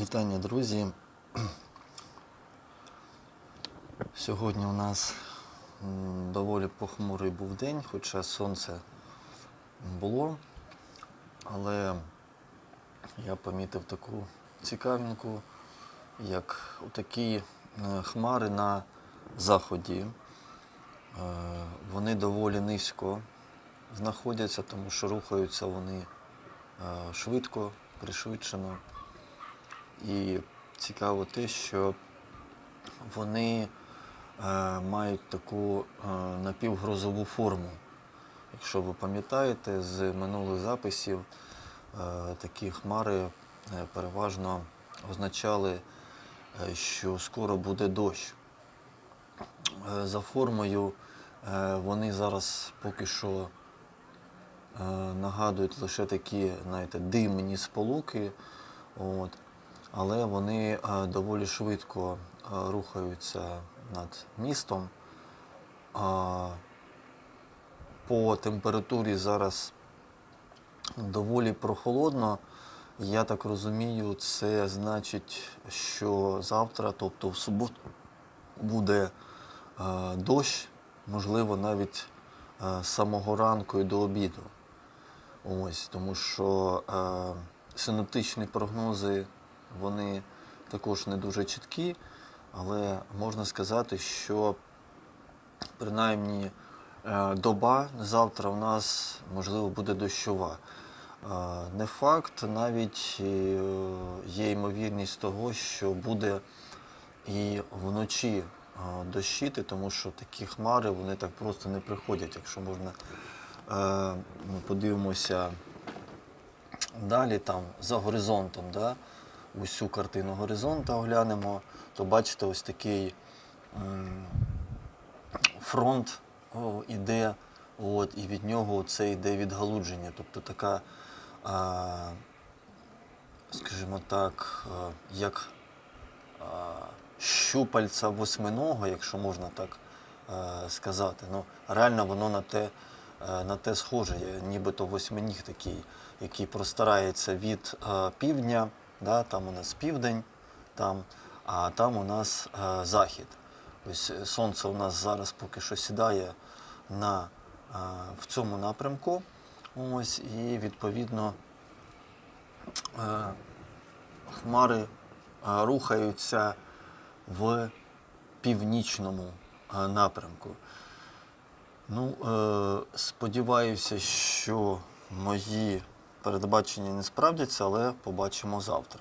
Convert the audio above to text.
Вітання, друзі. Сьогодні у нас доволі похмурий був день, хоча сонце було, але я помітив таку цікавинку, як такі хмари на заході. Е, Вони доволі низько знаходяться, тому що рухаються вони е, швидко, пришвидшено. І цікаво те, що вони е, мають таку е, напівгрозову форму. Якщо ви пам'ятаєте, з минулих записів е, такі хмари переважно означали, що скоро буде дощ. За формою вони зараз поки що нагадують лише такі, знаєте, димні сполуки. От. Але вони е, доволі швидко е, рухаються над містом. По температурі зараз доволі прохолодно. Я так розумію, це значить, що завтра, тобто в суботу, буде е, дощ, можливо, навіть з самого ранку і до обіду. Ось, тому що синоптичні прогнози вони також не дуже чіткі, але можна сказати, що принаймні е, доба завтра у нас можливо буде дощова. Е, Не факт, навіть е, є ймовірність того, що буде і вночі дощити, тому що такі хмари вони так просто не приходять. Якщо можна ми подивимося далі там за горизонтом, да, усю картину горизонта оглянемо, то бачите ось такий фронт іде, от, і від нього це йде відгалудження. Тобто така, скажімо так, як а, щупальця восьминога, якщо можна так е, сказати. Ну, реально воно на те, е, на те схоже, нібито восьминіг такий, який простирається від е, півдня, да, там у нас південь, там, а там у нас е, захід. Ось е, сонце у нас зараз поки що сідає на, е, в цьому напрямку. Ось, і відповідно е, хмари е, рухаються в північному е, напрямку. Ну, е, сподіваюся, що мої передбачення не справдяться, але побачимо завтра.